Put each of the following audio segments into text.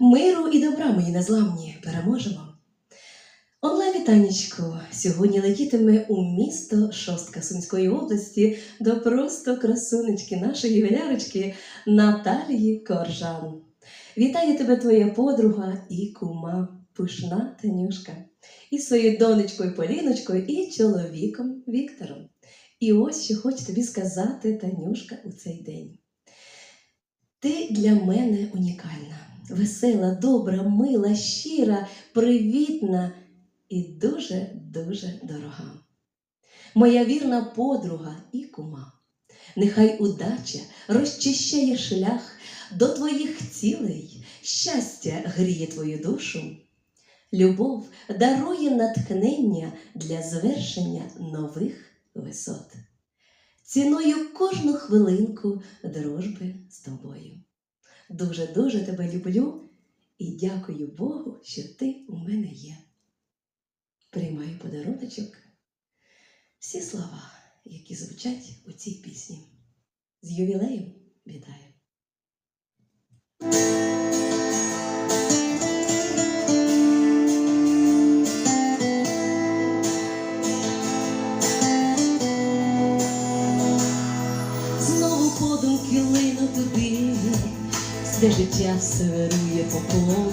Миру і добра, мої незламні, переможемо. Онлайн вітанечко сьогодні летітиме у місто Шостка Сумської області до просто красунечки нашої ювілярочки Наталії Коржан. Вітає тебе твоя подруга і кума, пишна Танюшка, і своєю донечкою Поліночкою, і чоловіком Віктором. І ось що хочу тобі сказати, Танюшка, у цей день. Ти для мене унікальна, весела, добра, мила, щира, привітна і дуже-дуже дорога. Моя вірна подруга і кума. Нехай удача розчищає шлях до твоїх цілей, щастя гріє твою душу. Любов дарує натхнення для звершення нових висот. Ціную кожну хвилинку дружби з тобою. Дуже-дуже тебе люблю і дякую Богу, що ти у мене є. Приймаю подаруночок, всі слова, які звучать у цій пісні. З ювілеєм вітаю! Знову подумки лину туди, де життя северує по колу,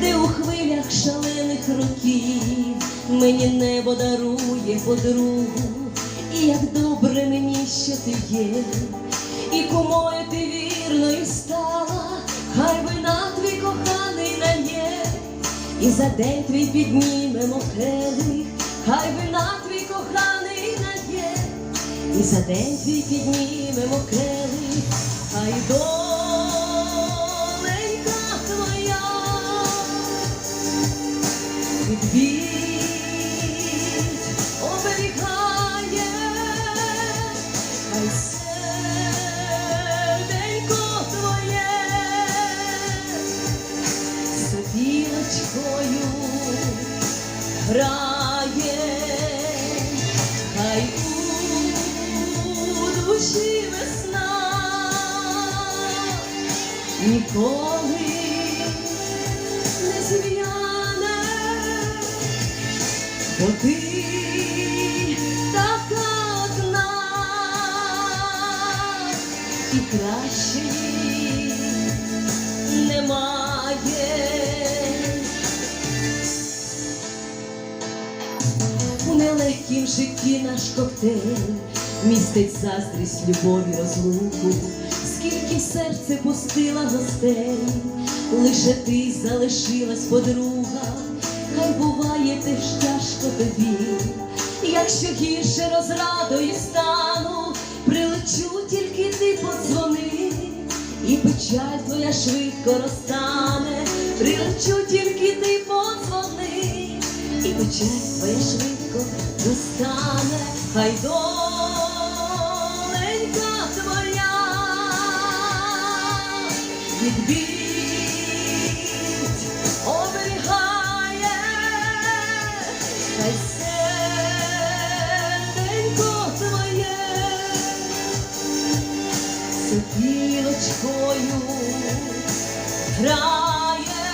де у хвилях шалених років мені небо дарує подругу, і як добре мені, що ти є, і кумою ти вірною стала, хай вина твій коханий нає, і за день твій піднімемо келих, хай вина твій коханий нає. І за день твій піднімемо келих, хай доленька грає, хай у душі весна. Ніколи не зів'яне, бо ти така одна. І кращої немає. Нелегкім житті наш коктейль містить заздрість, любові, розлуку, скільки в серце пустила гостей, лише ти залишилась подруга, хай буває теж тяжко тобі, якщо гірше розрадою стану, прилечу тільки ти подзвони, і печаль твоя швидко розтане, прилечу тільки ти і печаль твоя швидко розтане, хай доленька твоя відбіть оберігає, хай серденько твоє сопілочкою грає,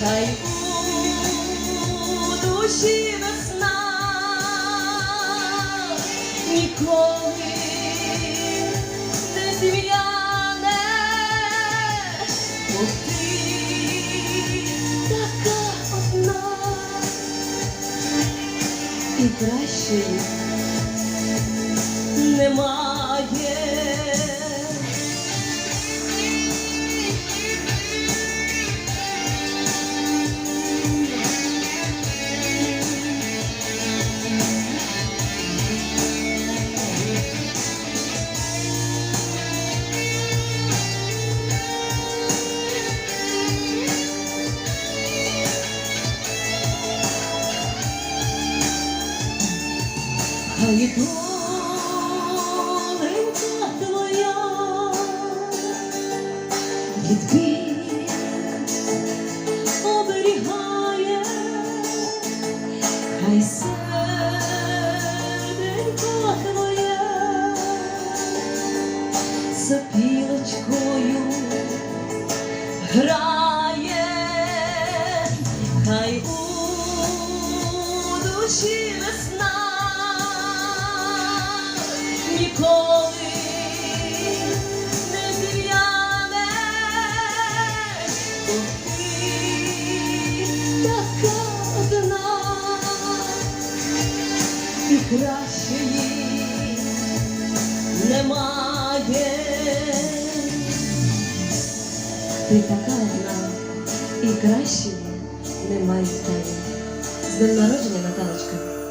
хай і кращої немає. Хай доленька твоя відбіть оберігає, хай серденько твоє сопілочкою грає, ніколи не зів'яне, бо ти така одна і кращої немає. Ти така одна, і кращої немає в тебе. З днем народження, Наталочка.